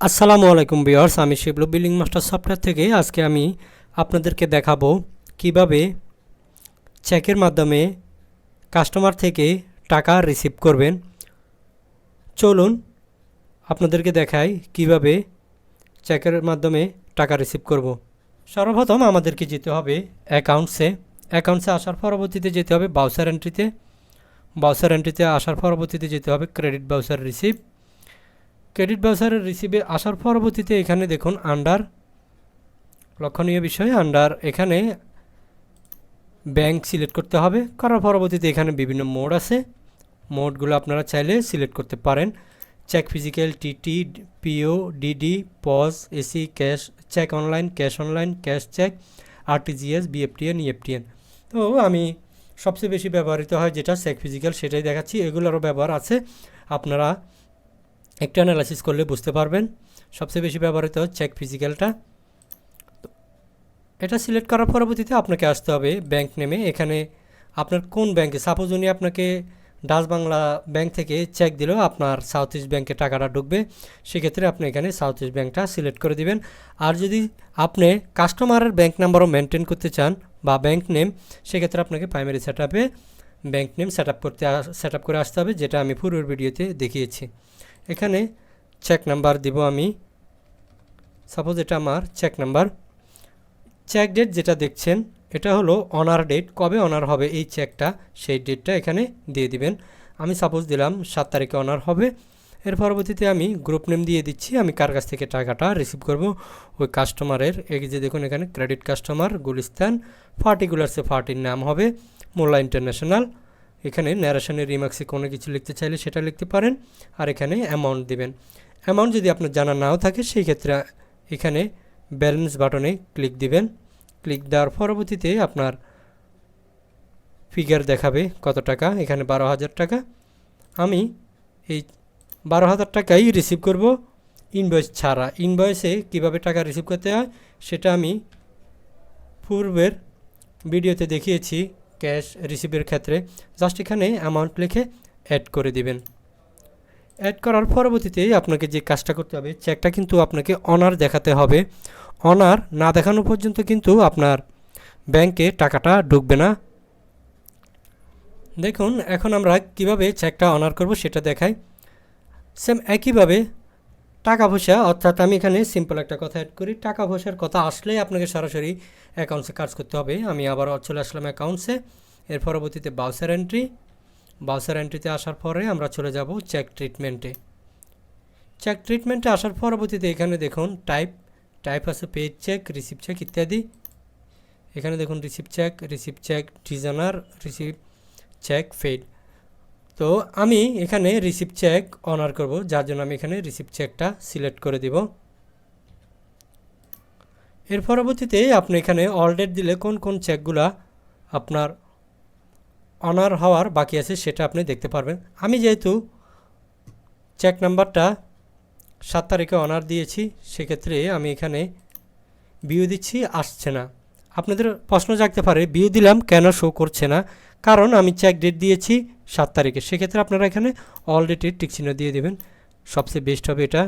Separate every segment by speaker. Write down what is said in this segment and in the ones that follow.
Speaker 1: আসসালামু আলাইকুম বিয়ার্স আমি শিবলু বিলিং মাস্টার সফটওয়্যার থেকে আজকে আমি আপনাদেরকে দেখাবো কীভাবে চেকের মাধ্যমে কাস্টমার থেকে টাকা রিসিভ করবেন। চলুন আপনাদেরকে দেখাই কীভাবে চেকের মাধ্যমে টাকা রিসিভ করব। সর্বপ্রথম আমাদেরকে যেতে হবে অ্যাকাউন্টসে অ্যাকাউন্টসে আসার পরবর্তীতে যেতে হবে বাউসার এন্ট্রিতে বাউসার এন্ট্রিতে আসার পরবর্তীতে যেতে হবে ক্রেডিট বাউসার রিসিভ ক্রেডিট বাউসারের রিসিভে আসার পরবর্তীতে এখানে দেখুন আন্ডার লক্ষণীয় বিষয় আন্ডার এখানে ব্যাংক সিলেক্ট করতে হবে। করার পরবর্তীতে এখানে বিভিন্ন মোড আছে। মোডগুলো আপনারা চাইলে সিলেক্ট করতে পারেন। Cheque physical TT PO DD pause AC cash cheque online cash online cash cheque RTGS BEFTN EFTN তো আমি সবচেয়ে বেশি ব্যবহৃত হয় যেটা চেক ফিজিক্যাল সেটাই দেখাচ্ছি। এগুলোরও ব্যবহার আছে। আপনারা একটু অ্যানালাইসিস করলে বুঝতে পারবেন। সবচেয়ে বেশি ব্যবহৃত চেক ফিজিক্যালটা এটা সিলেক্ট করার পরবর্তীতে আপনাকে আসতে হবে ব্যাংক নেমে এখানে আপনার কোন ব্যাংকে সাপোজ উনি আপনাকে ডাচ বাংলা ব্যাংক থেকে চেক দিলেও আপনার সাউথ ইস্ট ব্যাংকে টাকাটা ঢুকবে, সেক্ষেত্রে আপনি এখানে সাউথ ইস্ট ব্যাংকটা সিলেক্ট করে দিবেন। আর যদি আপনি কাস্টমারের ব্যাংক নাম্বারও মেনটেন করতে চান বা ব্যাংক নেম সেক্ষেত্রে আপনাকে primary set bank name set করতে সেট করে আসতে হবে, যেটা আমি পূর্বের ভিডিওতে দেখিয়েছি। এখানে চেক নাম্বার দিব আমি। সাপোজ এটা আমার চেক নাম্বার চেক ডেট যেটা দেখছেন, এটা হলো অনার ডেট কবে অনার হবে এই চেকটা সেই ডেটটা এখানে দিয়ে দিবেন। আমি সাপোজ দিলাম সাত তারিখে অনার হবে। এর পরবর্তীতে আমি গ্রুপ নেম দিয়ে দিচ্ছি। আমি কার কাছ থেকে টাকাটা রিসিভ করব? ওই কাস্টমারের এই যে দেখুন এখানে ক্রেডিট কাস্টমার গুলিস্তান পার্টিকুলার সে পার্টির নাম হবে। মোল্লা ইন্টারন্যাশনাল এখানে ন্যারেশনের রিমার্ক্সে কোনো কিছু লিখতে চাইলে সেটা লিখতে পারেন আর এখানে অ্যামাউন্ট দিবেন। অ্যামাউন্ট যদি আপনার জানা নাও থাকে, সেই ক্ষেত্রে এখানে ব্যালেন্স বাটনে ক্লিক দিবেন। ক্লিক দেওয়ার পরবর্তীতে আপনার ফিগার দেখাবে কত টাকা, এখানে বারো হাজার টাকা। আমি এই বারো হাজার টাকাই রিসিভ করব ইনভয়েস ছাড়া। ইনভয়েসে কীভাবে টাকা রিসিভ করতে হয়, সেটা আমি পূর্বের ভিডিওতে দেখিয়েছি। ক্যাশ রিসিভের ক্ষেত্রে জাস্ট এখানে অ্যামাউন্ট লিখে অ্যাড করে দিবেন। অ্যাড করার পরবর্তীতে আপনাকে যে কাজটা করতে হবে চেকটা কিন্তু আপনাকে অনার দেখাতে হবে। অনার না দেখানো পর্যন্ত কিন্তু আপনার ব্যাংকে টাকাটা ঢুকবে না। দেখুন, এখন আমরা কীভাবে চেকটা অনার করব সেটা দেখাই। সেম একইভাবে টাকা পয়সা, অর্থাৎ আমি এখানে সিম্পল একটা কথা অ্যাড করি। টাকা পয়সার কথা আসলেই আপনাকে সরাসরি অ্যাকাউন্টসে কাজ করতে হবে। আমি আবার চলে আসলাম অ্যাকাউন্টসে এর পরবর্তীতে বাউসার এন্ট্রি বাউসার এন্ট্রিতে আসার পরে আমরা চলে যাব চেক ট্রিটমেন্টে চেক ট্রিটমেন্টে আসার পরবর্তীতে এখানে দেখুন টাইপ টাইপ আছে পেজ চেক রিসিপ চেক ইত্যাদি। এখানে দেখুন receipt cheque receipt cheque dishonour receive cheque fed তো আমি এখানে রিসিপ চেক অনার করব, যার জন্য আমি এখানে রিসিভ চেকটা সিলেক্ট করে দিব। এর পরবর্তীতে আপনি এখানে অল ডেট দিলে কোন কোন চেকগুলা আপনার অনার হওয়ার বাকি আছে সেটা আপনি দেখতে পারবেন। আমি যেহেতু চেক নাম্বারটা সাত তারিখে অনার দিয়েছি, সেক্ষেত্রে আমি এখানে বিউ দিচ্ছি, আসছে না। আপনাদের প্রশ্ন জাগতে পারে বিউ দিলাম কেন শো করছে না? কারণ আমি চেক ডেট দিয়েছি সাত তারিখে। সেক্ষেত্রে আপনারা এখানে অল ডেটের টিক চিহ্ন দিয়ে দেবেন। সবচেয়ে বেস্ট হবে এটা।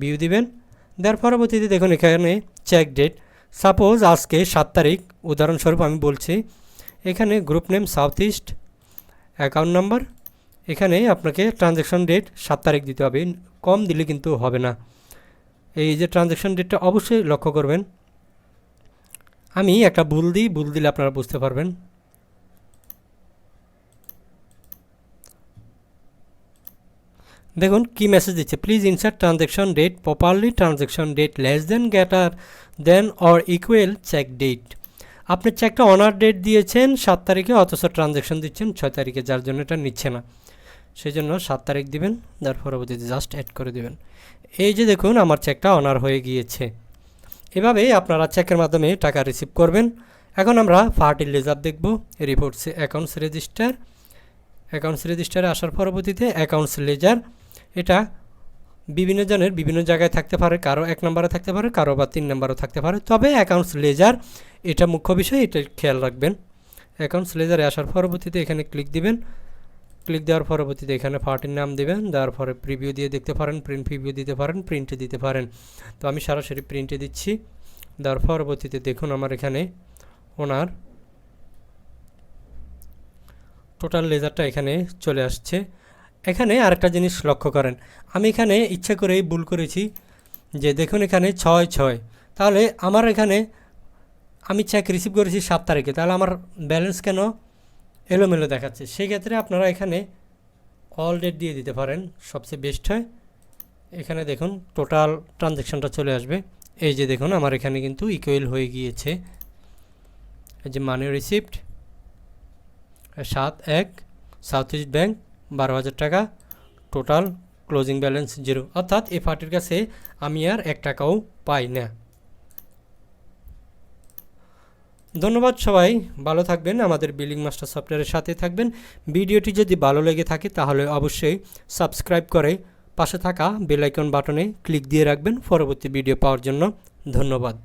Speaker 1: বিউ দিবেন। দেওয়ার পরবর্তীতে দেখুন এখানে চেক ডেট সাপোজ আজকে সাত তারিখ, উদাহরণস্বরূপ আমি বলছি, এখানে group name south east account number এখানে আপনাকে ট্রানজ্যাকশন ডেট সাত তারিখ দিতে হবে। কম দিলে কিন্তু হবে না। এই যে ট্রানজ্যাকশন ডেটটা অবশ্যই লক্ষ্য করবেন। আমি একটা ভুল দিই, ভুল দিলে আপনারা বুঝতে পারবেন। দেখুন কি মেসেজ দিচ্ছে please insert transaction date properly transaction date less than greater than or equal cheque date আপনি চেকটা অনার ডেট দিয়েছেন, সাত তারিখে অথচ ট্রানজ্যাকশন দিচ্ছেন, ছয় তারিখে, যার জন্য এটা নিচ্ছে না। সেই জন্য সাত তারিখ দিবেন, তার পরবর্তীতে জাস্ট অ্যাড করে দেবেন। এই যে দেখুন, আমার চেকটা অনার হয়ে গিয়েছে। এভাবেই আপনারা চেকের মাধ্যমে টাকা রিসিভ করবেন। এখন আমরা পার্টি লেজার দেখব রিপোর্টস অ্যাকাউন্টস রেজিস্টার অ্যাকাউন্টস রেজিস্টারে আসার পরবর্তীতে অ্যাকাউন্টস লেজার এটা বিভিন্ন জনের বিভিন্ন জায়গায় থাকতে পারে, কারও এক নম্বরে থাকতে পারে, কারও বা তিন নম্বরও থাকতে পারে। তবে অ্যাকাউন্টস লেজার এটা মুখ্য বিষয়, এটা খেয়াল রাখবেন। অ্যাকাউন্টস লেজারে আসার পরবর্তীতে এখানে ক্লিক দিবেন। ক্লিক দেওয়ার পরবর্তীতে এখানে পার্টির নাম দেবেন, দেওয়ার পরে প্রিভিউ দিয়ে দেখতে পারেন প্রিন্ট প্রিভিউ দিতে পারেন প্রিন্টে দিতে পারেন। তো আমি সরাসরি প্রিন্টে দিচ্ছি। দেওয়ার পরবর্তীতে দেখুন আমার এখানে ওনার টোটাল লেজারটা এখানে চলে আসছে। এখানে আরেকটা জিনিস লক্ষ্য করেন। আমি এখানে ইচ্ছা করেই ভুল করেছি যে দেখুন এখানে ছয় ছয়। তাহলে আমার এখানে আমি চেক রিসিভ করেছি সাত তারিখে, তাহলে আমার ব্যালেন্স কেন এলোমেলো দেখাচ্ছে? সেই ক্ষেত্রে আপনারা এখানে অল ডেট দিয়ে দিতে পারেন। সবচেয়ে বেস্ট হয়। এখানে দেখুন টোটাল ট্রানজ্যাকশানটা চলে আসবে। এই যে দেখুন আমার এখানে কিন্তু ইকুয়েল হয়ে গিয়েছে। এই যে মানি রিসিপ্ট সাত, এক সাউথ ইস্ট ব্যাংক বারো হাজার টাকা টোটাল ক্লোজিং ব্যালেন্স জিরো অর্থাৎ এই পার্টির কাছে আমি আর এক টাকাও পাই না। ধন্যবাদ সবাই, ভালো থাকবেন, আমাদের বিলিং মাস্টার সফটওয়্যারের সাথে থাকবেন। ভিডিওটি যদি ভালো লেগে থাকে, তাহলে অবশ্যই সাবস্ক্রাইব করে পাশে থাকা বেল আইকন বাটনে ক্লিক দিয়ে রাখবেন। পরবর্তী ভিডিও পাওয়ার জন্য ধন্যবাদ।